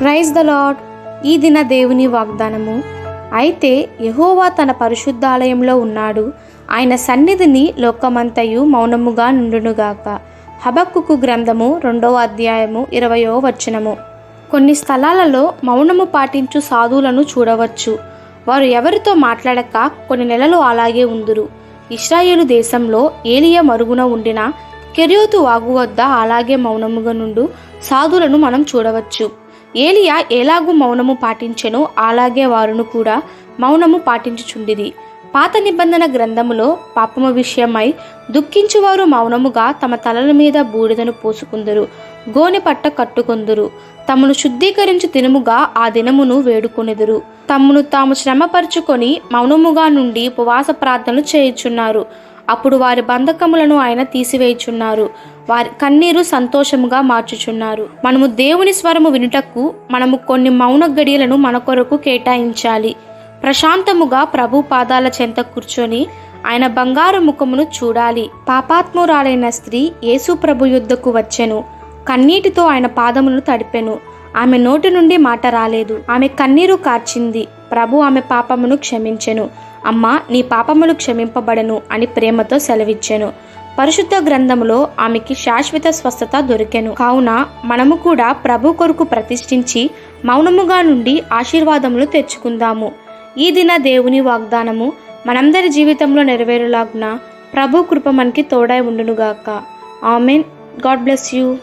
Praise the lord ఈ దిన దేవుని వాగ్దానము. అయితే యహోవా తన పరిశుద్ధాలయంలో ఉన్నాడు. ఆయన సన్నిధిని లోకమంతయు మౌనముగా నుండునుగాక హబక్కుకు గ్రంథము రెండవ అధ్యాయము ఇరవయో వచనము. కొన్ని స్థలాలలో మౌనము పాటించు సాధువులను చూడవచ్చు. వారు ఎవరితో మాట్లాడక కొన్ని నెలలు అలాగే ఉందురు. ఇస్రాయేలు దేశంలో ఏలియ మరుగున ఉండిన కెరియోతు వాగు వద్ద అలాగే మౌనముగా నుండు సాధులను మనం చూడవచ్చు. ఏలియా ఎలాగూ మౌనము పాటించెనో అలాగే వారును కూడా మౌనము పాటించుచుండిది పాత నిబంధన గ్రంథములో పాపము విషయమై దుఃఖించువారు మౌనముగా తమ తలల మీద బూడిదను పోసుకుందరు గోనె పట్ట కట్టుకొందురు. తమను శుద్ధీకరించి దినముగా ఆ దినమును వేడుకొనెదురు. తమ్మును తాము శ్రమపరుచుకొని మౌనముగా నుండి ఉపవాస ప్రార్థనలు చేయుచున్నారు. అప్పుడు వారి బంధకములను ఆయన తీసివేయుచున్నారు. వారి కన్నీరు సంతోషముగా మార్చుచున్నారు. మనము దేవుని స్వరము వినుటకు మనము కొన్ని మౌన గడియలను మన కొరకు కేటాయించాలి. ప్రశాంతముగా ప్రభు పాదాల చెంత కూర్చొని ఆయన బంగారు ముఖమును చూడాలి. పాపాత్మురాలైన స్త్రీ యేసు ప్రభు యుద్ధకు వచ్చెను. కన్నీటితో ఆయన పాదమును తడిపెను. ఆమె నోటి నుండి మాట రాలేదు. ఆమె కన్నీరు కార్చింది. ప్రభు ఆమె పాపమును క్షమించెను. అమ్మా నీ పాపములు క్షమింపబడను అని ప్రేమతో సెలవిచ్చెను. పరిశుద్ధ గ్రంథములో ఆమెకి శాశ్వత స్వస్థత దొరికెను. కావున మనము కూడా ప్రభు కొరకు ప్రతిష్ఠించి మౌనముగా నుండి ఆశీర్వాదములు తెచ్చుకుందాము. ఈ దిన దేవుని వాగ్దానము మనందరి జీవితంలో నెరవేరులాగున ప్రభు కృప మనకి తోడై ఉండునుగాక. ఆమెన్. God bless you.